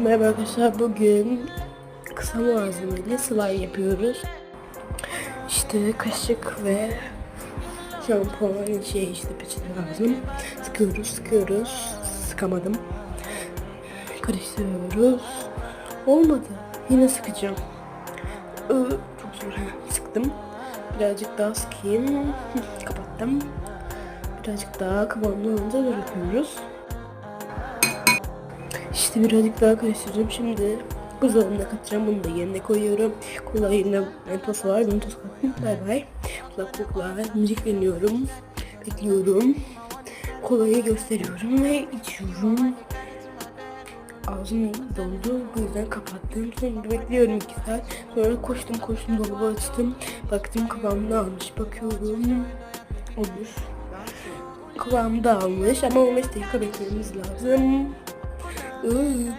Merhaba arkadaşlar bugün kısa malzemeli slime yapıyoruz. İşte kaşık ve şampuan şey işte peçete lazım. Sıkıyoruz sıkıyoruz. Sıkamadım. Karıştırıyoruz. Olmadı. Yine sıkacağım. Ee, Çok zor. Sıktım. Birazcık daha sıkayım. Kapattım. Birazcık daha kıvamlı olunca bırakıyoruz. İşte birazcık daha karıştıracağım. Şimdi buzdolabına katacağım. Bunu da yerine koyuyorum. Yerine mentos var. Mentos koydum. Bay bay. Kulaklıklar. Müzik dinliyorum. Bekliyorum. Kolayı gösteriyorum ve içiyorum. Ağzım doldu. Bu yüzden kapattım. Sonra bekliyorum iki saat. Sonra koştum koştum dolabı açtım. Baktım kıvamını almış. Bakıyorum. Olmuş. Kıvamı da almış ama 15 dakika beklememiz lazım. Ooh.